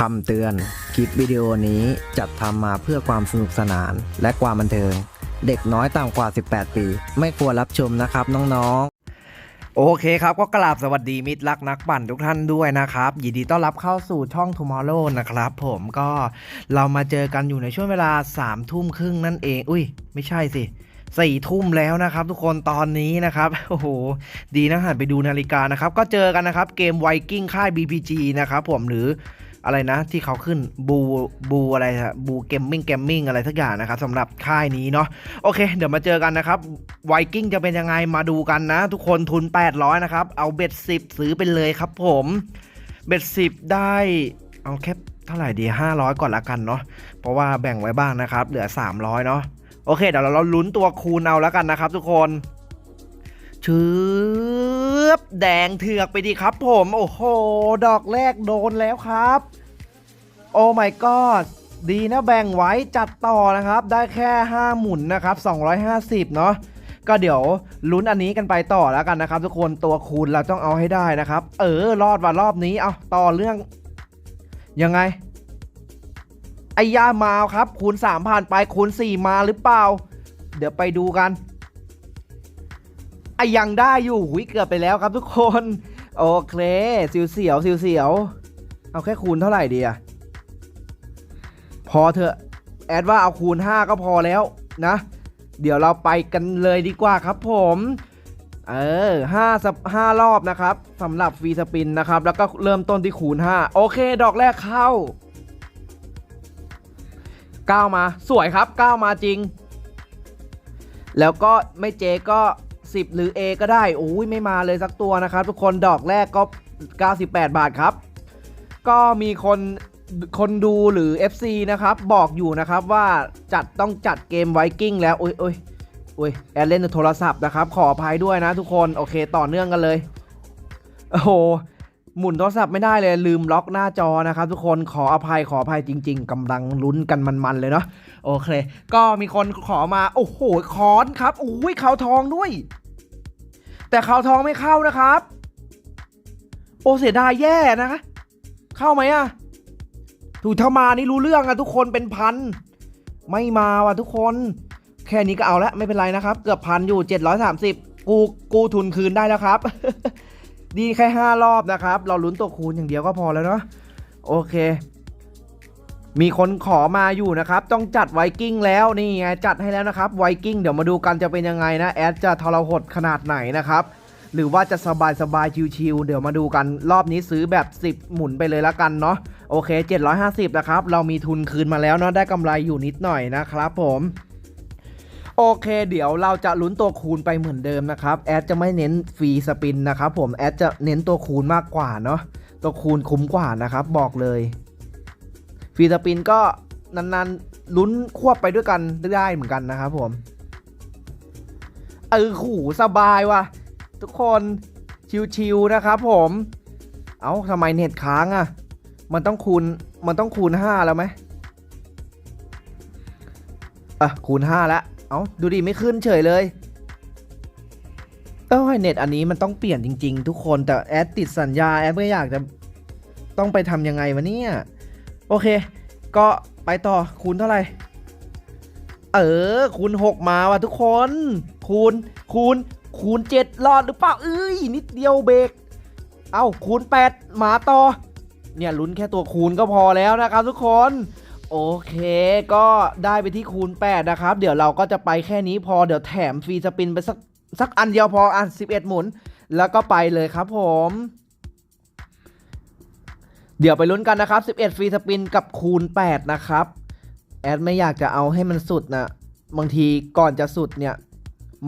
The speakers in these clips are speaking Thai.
คำเตือน คลิปวิดีโอนี้จัดทำมาเพื่อความสนุกสนานและความบันเทิง เด็กน้อยต่ำกว่า 18 ปี ไม่ควรรับชมนะครับน้องๆ โอเคครับก็กราบสวัสดีมิตรรักนักปั่นทุกท่านด้วยนะครับ ยินดีต้อนรับเข้าสู่ช่อง Tomorrow นะครับผมก็เรามาเจอกันอยู่ในช่วงเวลา3ามทุ่มครึ่งนั่นเอง อุ้ย ไม่ใช่สิ สี่ทุ่มแล้วนะครับ ทุกคนตอนนี้นะครับโอ้โหดีนะหันไปดูนาฬิกานะครับ ก็เจอกันนะครับ เกมไวกิ้งค่าย BPG นะครับผมหรืออะไรนะที่เขาขึ้นบูบูอะไรฮะบูเกมมิ่งเกมมิ่งอะไรสักอย่างนะครับสำหรับค่ายนี้เนาะโอเค เดี๋ยวมาเจอกันนะครับไวกิ้งจะเป็นยังไงมาดูกันนะ ทุกคนทุน 800 นะครับ เอาเบ็ด10 ซื้อไปเลยครับผมเบ็ด10 ได้เอาแค่เท่าไหร่ดี 500 ก่อนละกันเนาะเพราะว่าแบ่งไว้บ้างนะครับ เหลือ 300 เนาะ โอเค เดี๋ยวเราเราลุ้นตัวคูณเอาแล้วกันนะครับ ทุกคนชืบแดงเถือกไปดีครับ ผม โอ้โห ดอกแรกโดนแล้วครับ โอ้ my god ดีนะแบ่งไว้จัดต่อนะครับ ได้แค่ 5 หมุนนะครับ 250 เนาะก็เดี๋ยวลุ้นอันนี้กันไปต่อแล้วกันนะครับ ทุกคนตัวคูณเราต้องเอาให้ได้นะครับ เออรอดว่ารอบนี้เอาต่อเรื่องยังไง ไอ้ยามาครับคูณ3ผ่านไปคูณ4 มาหรือเปล่า เดี๋ยวไปดูกันไอ้ยังได้อยู่หุยเกือบไปแล้วครับทุกคน โอเคสิวเสียวสิวเสียว เอาแค่คูณเท่าไหร่ดีอะพอเถอะ แอดว่าเอาคูณ 5 ก็พอแล้วนะ เดี๋ยวเราไปกันเลยดีกว่าครับผม เออห้าสับห้ารอบนะครับสำหรับฟรีสปินนะครับ แล้วก็เริ่มต้นที่คูณ 5 โอเค ดอกแรกเข้า 9มาสวยครับ9มาจริง แล้วก็ไม่เจก็ 10 หรือ A ก็ได้โอ้ยไม่มาเลยสักตัวนะครับ ทุกคนดอกแรกก็ 98 บาทครับ ก็มีคนคนดูหรือ FC นะครับ บอกอยู่นะครับว่าจัดต้องจัดเกมไวกิ้งแล้วโอ้ยโอ้ยโอ้ยแอดเล่นในโทรศัพท์นะครับ ขออภัยด้วยนะทุกคน โอเคต่อเนื่องกันเลย โอ้โห หมุนโทรศัพท์ไม่ได้เลยลืมล็อกหน้าจอนะครับทุกคนขออภัยขออภัยจริง ๆกำลังลุ้นกันมันๆเลยเนาะโอเค ก็มีคนขอมาโอ้โหคอนครับอุ้ยเขาทองด้วย แต่เขาทองไม่เข้านะครับ โอเสียดายแย่นะเข้าไหมอะถูกถ้ามานี่รู้เรื่องอะทุกคนเป็นพันไม่มาว่ะทุกคน แค่นี้ก็เอาละไม่เป็นไรนะครับ เกือบพันอยู่ 730 กูกูทุนคืนได้แล้วครับ ดีแค่ 5 รอบนะครับ เราลุ้นตัวคูณอย่างเดียวก็พอแล้วเนาะโอเค มีคนขอมาอยู่นะครับ ต้องจัดไวกิ้งแล้วนี่ไงจัดให้แล้วนะครับไวกิ้งเดี๋ยวมาดูกันจะเป็นยังไงนะ แอดจะทรหดขนาดไหนนะครับ หรือว่าจะสบายสบายชิวๆเดี๋ยวมาดูกันรอบนี้ซื้อแบบ 10 หมุนไปเลยละกันเนาะโอเค 750นะครับเรามีทุนคืนมาแล้วเนาะได้กำไรอยู่นิดหน่อยนะครับผม โอเค เดี๋ยวเราจะลุ้นตัวคูณไปเหมือนเดิมนะครับ แอดจะไม่เน้นฟรีสปินนะครับผม แอดจะเน้นตัวคูณมากกว่าเนาะ ตัวคูณคุ้มกว่านะครับ บอกเลย ฟรีสปินก็นานๆลุ้นควบไปด้วยกันได้เหมือนกันนะครับผม เออขู่สบายว่ะ ทุกคนชิวๆนะครับผม เอา้าทำไมเน็ตค้างอะ่ะ มันต้องคูณ มันต้องคูณ 5 แล้วไหมอะคูณ 5 แล้ว เอา้าดูดิไม่ขึ้นเฉยเลยเอ้ยเน็ตอันนี้มันต้องเปลี่ยนจริง ๆ ทุกคนแต่แอดติดสัญญาแอดไม่อยากจะต้องไปทำยังไงวะเนี่ย โอเค ก็ไปต่อคูณเท่าไหร่ เออ คูณ 6 มาว่ะทุกคน คูณ คูณ คูณ 7 รอดหรือเปล่า เอ้ย นิดเดียวเบรก เอ้าคูณ8มาต่อ เนี่ยลุ้นแค่ตัวคูณก็พอแล้วนะครับทุกคน โอเค ก็ได้ไปที่คูณ 8 นะครับ เดี๋ยวเราก็จะไปแค่นี้พอเดี๋ยวแถมฟรีสปินไปสักสักอันเดียวพออะ11 หมุน แล้วก็ไปเลยครับผม เดี๋ยวไปลุ้นกันนะครับ 11 ฟรีสปินกับคูณ 8 นะครับ แอดไม่อยากจะเอาให้มันสุดนะบางทีก่อนจะสุดเนี่ย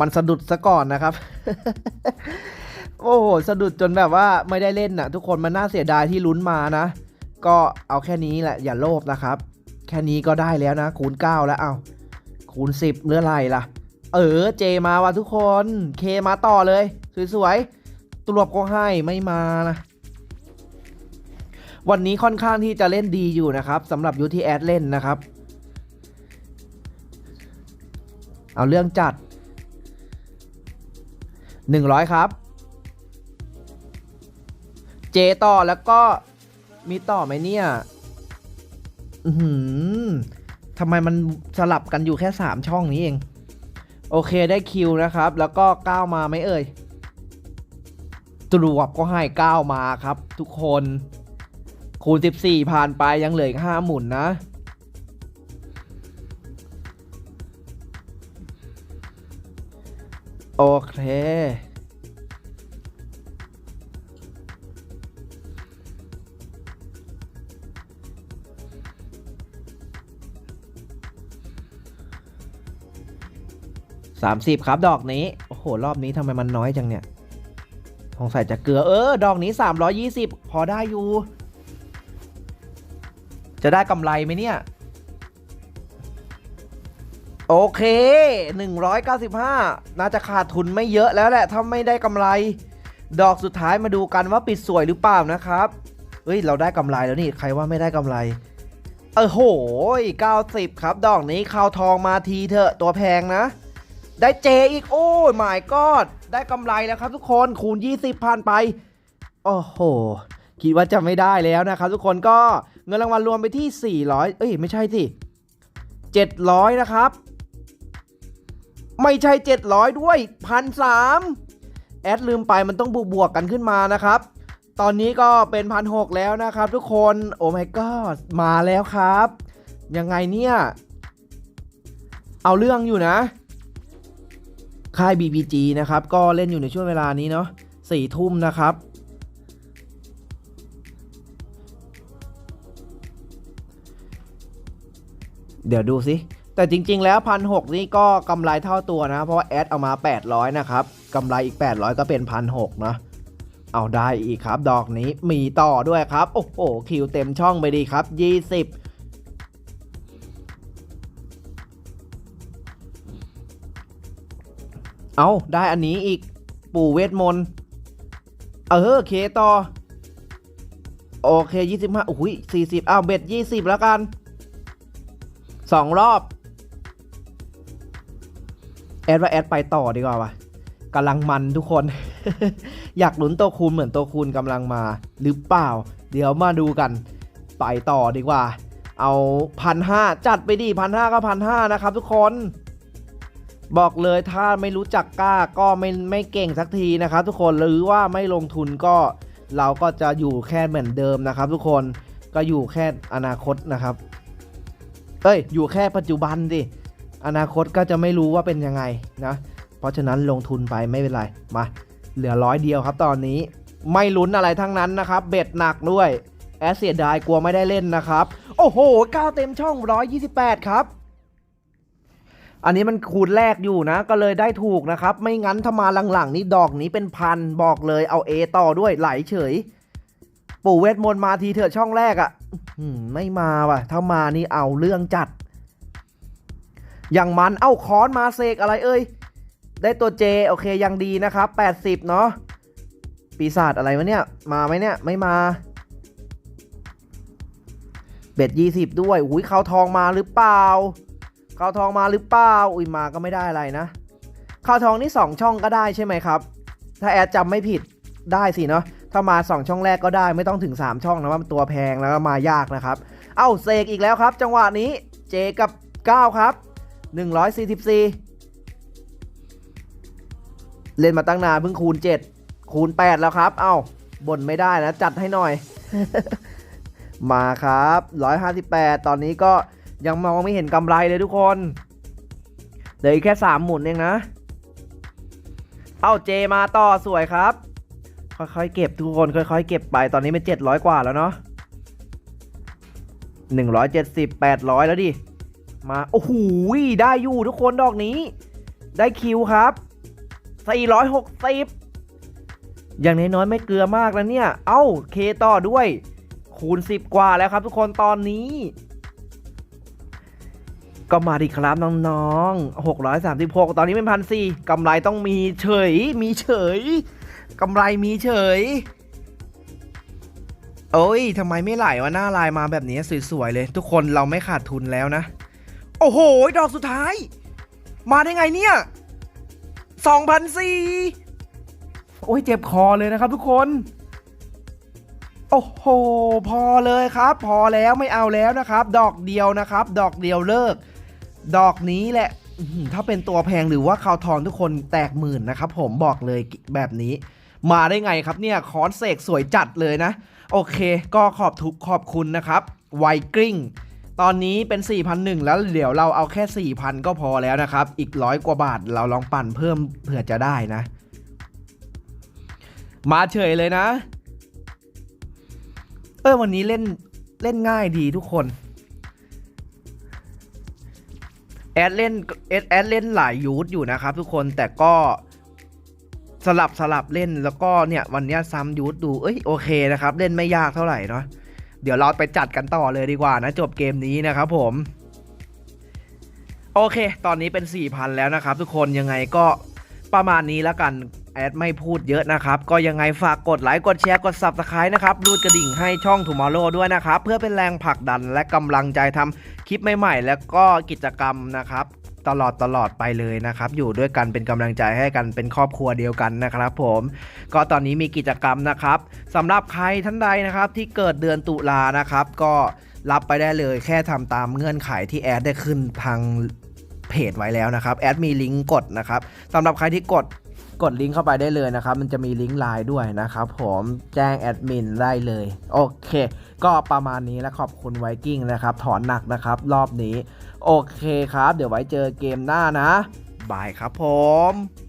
มันสะดุดซะก่อนนะครับ โอ้โหสะดุดจนแบบว่าไม่ได้เล่นนะทุกคนมันน่าเสียดายที่ลุ้นมานะ ก็เอาแค่นี้แหละอย่าโลภนะครับ แค่นี้ก็ได้แล้วนะ คูณ 9 แล้ว เอาคูณ 10เมื่อไรล่ะ เออ เจมาว่ะทุกคน เคมาต่อเลย สวยๆตรวบก็ให้ไม่มานะ วันนี้ค่อนข้างที่จะเล่นดีอยู่นะครับสำหรับยูทีแอดเล่นนะครับ เอาเรื่องจัดหนึ่งร้อยครับ เจต่อแล้วก็มีต่อไหมเนี่ย ทำไมมันสลับกันอยู่แค่สามช่องนี้เอง โอเคได้คิวนะครับ แล้วก็ก้าวมาไหมเอ่ยตรวจก็ให้ก้าวมาครับ ทุกคน คูณ 14 ผ่านไปยังเหลืออีก5หมุนนะโอเค สามสิบครับ ดอกนี้ โอ้โห รอบนี้ทำไมมันน้อยจังเนี่ยสงสัยจะเกลือ เออ ดอกนี้สามร้อยี่สิบพอได้อยู่ จะได้กำไรไหมเนี่ย โอเค 195 น่าจะขาดทุนไม่เยอะแล้วแหละถ้าไม่ได้กำไร ดอกสุดท้ายมาดูกันว่าปิดสวยหรือเปล่านะครับ เฮ้ย เราได้กำไรแล้วนี่ ใครว่าไม่ได้กำไรเออโหย90 ครับ ดอกนี้ข่าวทองมาทีเถอะตัวแพงนะ ได้เจอีกโอ้ยหมายกอดได้กำไรแล้วครับทุกคนคูณ 20พันไป โอ้โห คิดว่าจะไม่ได้แล้วนะครับทุกคนก็เงินรางวัลรวมไปที่ 400 เอ้ย ไม่ใช่สิ700 นะครับ ไม่ใช่ 700 ด้วยพันสามแอดลืมไปมันต้องบวกบวกกันขึ้นมานะครับ ตอนนี้ก็เป็นพันหแล้วนะครับทุกคนโอ้ my god มาแล้วครับ ยังไงเนี่ย เอาเรื่องอยู่นะ ค่าย BBG นะครับ ก็เล่นอยู่ในช่วงเวลานี้เนาะสี่ทุ่มนะครับ เดี๋ยวดูสิ แต่จริง ๆ แล้วพันหนี่ก็กำไรเท่าตัวนะ เพราะว่าแอดเอามา 800 นะครับกำไรอีก 800 ก็เป็นพันหนะเอาได้อีกครับ ดอกนี้มีต่อด้วยครับ โอ้โหคิวเต็มช่องไปดีครับ 20 เอาได้อันนี้อีกปู่เวทมนต์ เออเคต่อ โอเค25โอ้ย40อ้าวเบ็ด20แล้วกันสองรอบ แอดว่าแอดไปต่อดีกว่าวะกำลังมันทุกคน อยากหลุนตัวคูณเหมือนตัวคูณกำลังมา หรือเปล่า เดี๋ยวมาดูกัน ไปต่อดีกว่า เอาพันห้าจัดไปดิพันห้าก็พันห้านะครับทุกคน บอกเลยถ้าไม่รู้จักกล้าก็ไม่ไม่เก่งสักทีนะครับทุกคนหรือว่าไม่ลงทุนก็เราก็จะอยู่แค่เหมือนเดิมนะครับ ทุกคนก็อยู่แค่อนาคตนะครับ เอ้ย อยู่แค่ปัจจุบันดิอนาคตก็จะไม่รู้ว่าเป็นยังไงนะเพราะฉะนั้นลงทุนไปไม่เป็นไรมาเหลือร้อยเดียวครับตอนนี้ไม่ลุ้นอะไรทั้งนั้นนะครับ เบ็ดหนักด้วย แอสเสียดายกลัวไม่ได้เล่นนะครับ โอ้โหก้าวเต็มช่อง 128 ครับ อันนี้มันคูณแรกอยู่นะ ก็เลยได้ถูกนะครับ ไม่งั้นถ้ามาหลังๆ นี้ดอกนี้เป็นพันบอกเลยเอา A ต่อด้วยไหลเฉย ปู่เวทมนต์มาทีเถอะช่องแรกอะ่ะไม่มาว่ะ ถ้ามานี่เอาเรื่องจัด อย่างมันเอ้าค้อนมาเสกอะไรเอ่ยได้ตัวเจโอเคยังดีนะครับ 80 เนาะปีศาจอะไรวะเนี่ย มาไหมเนี่ย ไม่มาเบ็ด20 ด้วยอุ้ยเขาทองมาหรือเปล่า ขาวทองมาหรือเปล่าอุ้ยมาก็ไม่ได้อะไรนะเขาวทองนี่ 2 ช่องก็ได้ใช่ไหมครับ ถ้าแอดจำไม่ผิดได้สิเนาะถ้ามา 2 ช่องแรกก็ได้ไม่ต้องถึง 3 ช่องนะว่ามันตัวแพงแล้วก็มายากนะครับ เอ้าเสกอีกแล้วครับ จังหวะนี้เจกับ 9 ครับ 144 เล่นมาตั้งนานเพิ่งคูณ 7 คูณ 8 แล้วครับ เอ้าบ่นไม่ได้นะ จัดให้หน่อย มาครับ 158 ตอนนี้ก็ ยังมองไม่เห็นกำไรเลยทุกคนเหลืออีกแค่3หมุนเองนะ เอ้าเจมาต่อสวยครับ ค่อยๆเก็บทุกคนค่อยๆเก็บไปตอนนี้เป็น700กว่าแล้วเนาะ170 800แปดร้อยแล้วดิ มา โอ้โหได้อยู่ทุกคนดอกนี้ ได้คิวครับ460อยหกสิบอย่างน้อยๆไม่เกลือมากแล้วเนี่ย เอ้าเคต่อด้วย คูณ10กว่าแล้วครับทุกคนตอนนี้ ก็มาดีครับน้องๆ 636 ตอนนี้เป็นพันสี่กำไรต้องมีเฉย มีเฉย กำไรมีเฉย โอ้ยทำไมไม่ไหลวะหน้าลายมาแบบนี้สวยๆเลย ทุกคนเราไม่ขาดทุนแล้วนะ โอ้โห ดอกสุดท้าย มาได้ไงเนี่ยสองพันสี่โอ้ยเจ็บคอเลยนะครับทุกคน โอ้โห พอเลยครับ พอแล้วไม่เอาแล้วนะครับ ดอกเดียวนะครับ ดอกเดียวเลิก ดอกนี้แหละถ้าเป็นตัวแพงหรือว่าคาวทองทุกคนแตกหมื่นนะครับผมบอกเลยแบบนี้ มาได้ไงครับเนี่ยคอนเสกสวยจัดเลยนะ โอเค ก็ขอบทุกขอบคุณนะครับไวกริ้งตอนนี้เป็น 4,001 แล้วเดี๋ยวเราเอาแค่ 4,000 ก็พอแล้วนะครับ อีกร้อยกว่าบาทเราลองปั่นเพิ่มเผื่อจะได้นะ มาเฉยเลยนะ เออวันนี้เล่นเล่นง่ายดีทุกคน แอดเล่นแอดแอดเล่นหลายยูทอยู่นะครับทุกคนแต่ก็สลับสลับเล่นแล้วก็เนี่ยวันนี้ซ้ำยูทดูเอ้ยโอเคนะครับ เล่นไม่ยากเท่าไหร่เนาะเดี๋ยวเราไปจัดกันต่อเลยดีกว่านะจบเกมนี้นะครับผมโอเค ตอนนี้เป็น 4,000 แล้วนะครับ ทุกคนยังไงก็ประมาณนี้แล้วกันแอดไม่พูดเยอะนะครับ ก็ยังไงฝากกดไลค์กดแชร์กด Subscribe นะครับรูดกระดิ่งให้ช่อง Tomorrow ด้วยนะครับ เพื่อเป็นแรงผลักดันและกำลังใจทำ คลิปใหม่ๆ แล้วก็กิจกรรมนะครับ ตลอดตลอดไปเลยนะครับ อยู่ด้วยกันเป็นกำลังใจให้กันเป็นครอบครัวเดียวกันนะครับ ผม ก็ตอนนี้มีกิจกรรมนะครับสำหรับใครท่านใดนะครับ ที่เกิดเดือนตุลานะครับ ก็รับไปได้เลยแค่ทำตามเงื่อนไขที่แอดได้ขึ้นทางเพจไว้แล้วนะครับแอดมีลิงก์กดนะครับสำหรับใครที่กด กดลิงก์เข้าไปได้เลยนะครับ มันจะมีลิงก์ไลน์ด้วยนะครับผมแจ้งแอดมินได้เลย โอเค ก็ประมาณนี้และขอบคุณไวกิ้งนะครับ ถอนหนักนะครับ รอบนี้ โอเคครับ เดี๋ยวไว้เจอเกมหน้านะบายครับผม